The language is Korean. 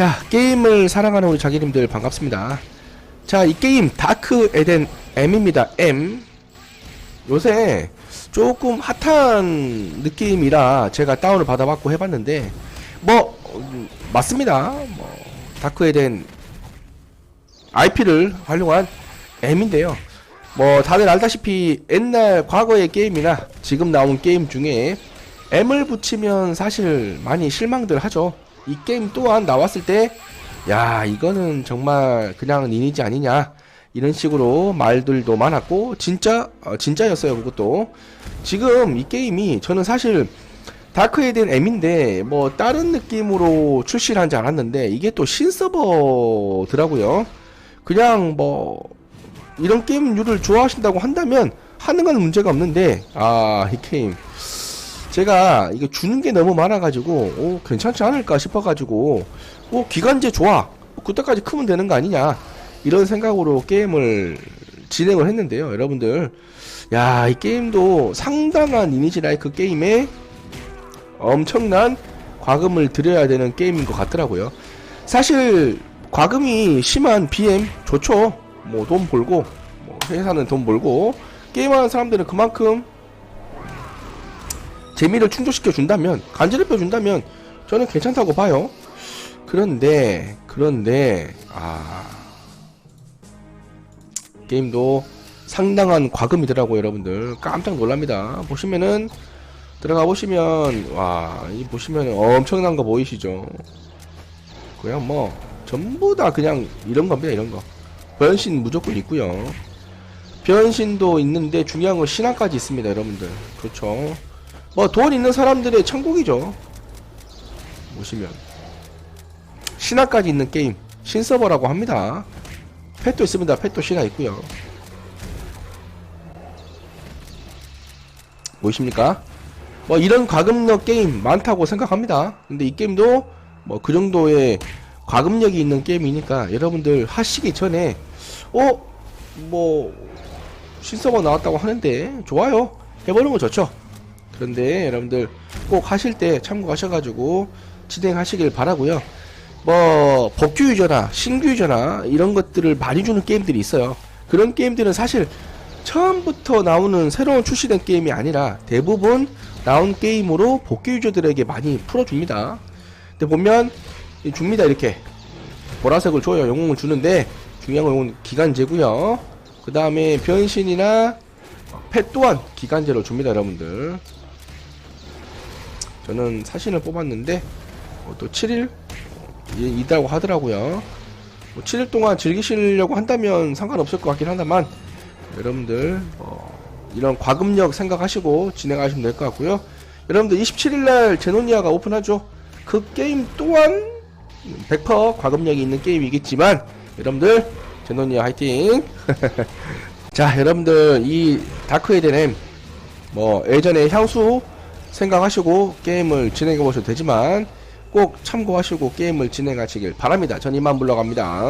자, 게임을 사랑하는 우리 자기님들 반갑습니다. 자, 이 게임 다크 에덴 M입니다. M. 요새 조금 핫한 느낌이라 제가 다운을 받아봤고 해봤는데 뭐 음, 맞습니다. 뭐 다크 에덴 IP를 활용한 M인데요. 뭐 다들 알다시피 옛날 과거의 게임이나 지금 나온 게임 중에 M을 붙이면 사실 많이 실망들 하죠. 이 게임 또한 나왔을 때, 야, 이거는 정말 그냥 리니지 아니냐. 이런 식으로 말들도 많았고, 진짜, 어, 진짜였어요, 그것도. 지금 이 게임이 저는 사실 다크에 대한 M인데, 뭐, 다른 느낌으로 출시를 한지 알았는데, 이게 또 신서버더라고요. 그냥 뭐, 이런 게임류를 좋아하신다고 한다면, 하는 건 문제가 없는데, 아, 이 게임. 제가 이거 주는 게 너무 많아가지고 오, 괜찮지 않을까 싶어가지고 오 기간제 좋아 그때까지 크면 되는 거 아니냐 이런 생각으로 게임을 진행을 했는데요 여러분들. 야 이 게임도 상당한 이니지 라이크 게임에 엄청난 과금을 들여야 되는 게임인 것 같더라고요. 사실 과금이 심한 BM 좋죠. 뭐 돈 벌고 뭐 회사는 돈 벌고 게임하는 사람들은 그만큼 재미를 충족시켜 준다면 간지럽혀 준다면 저는 괜찮다고 봐요. 그런데 그런데 아 게임도 상당한 과금이더라고요, 여러분들. 깜짝 놀랍니다. 보시면은 들어가 보시면 와, 이 보시면 엄청난 거 보이시죠? 그냥 뭐 전부 다 그냥 이런 겁니다, 이런 거. 변신 무조건 있고요. 변신도 있는데 중요한 건 신화까지 있습니다, 여러분들. 그렇죠. 뭐 돈 있는 사람들의 천국이죠. 보시면 신화까지 있는 게임 신서버라고 합니다. 펫도 있습니다. 펫도 신화 있고요. 보이십니까? 뭐 이런 과금력 게임 많다고 생각합니다. 근데 이 게임도 뭐 그 정도의 과금력이 있는 게임이니까 여러분들 하시기 전에 어? 뭐 신서버 나왔다고 하는데 좋아요. 해보는 거 좋죠. 그런데 여러분들 꼭 하실 때 참고하셔가지고 진행하시길 바라고요. 뭐 복귀 유저나 신규 유저나 이런 것들을 많이 주는 게임들이 있어요. 그런 게임들은 사실 처음부터 나오는 새로운 출시된 게임이 아니라 대부분 나온 게임으로 복귀 유저들에게 많이 풀어줍니다. 근데 보면 이 줍니다 이렇게 보라색을 줘요 영웅을 주는데 중요한 건 기간제고요. 그 다음에 변신이나 펫 또한 기간제로 줍니다 여러분들. 저는 사신을 뽑았는데 어, 또 7일 이- 이다고 하더라고요. 뭐 7일 동안 즐기시려고 한다면 상관없을 것 같긴 하다만 여러분들 어, 이런 과금력 생각하시고 진행하시면 될 것 같고요. 여러분들 27일날 제노니아가 오픈하죠. 그 게임 또한 100% 과금력이 있는 게임이겠지만 여러분들 제노니아 화이팅! 자 여러분들 이 다크 에덴엠 뭐 예전에 향수 생각하시고 게임을 진행해 보셔도 되지만 꼭 참고하시고 게임을 진행하시길 바랍니다. 전 이만 물러갑니다.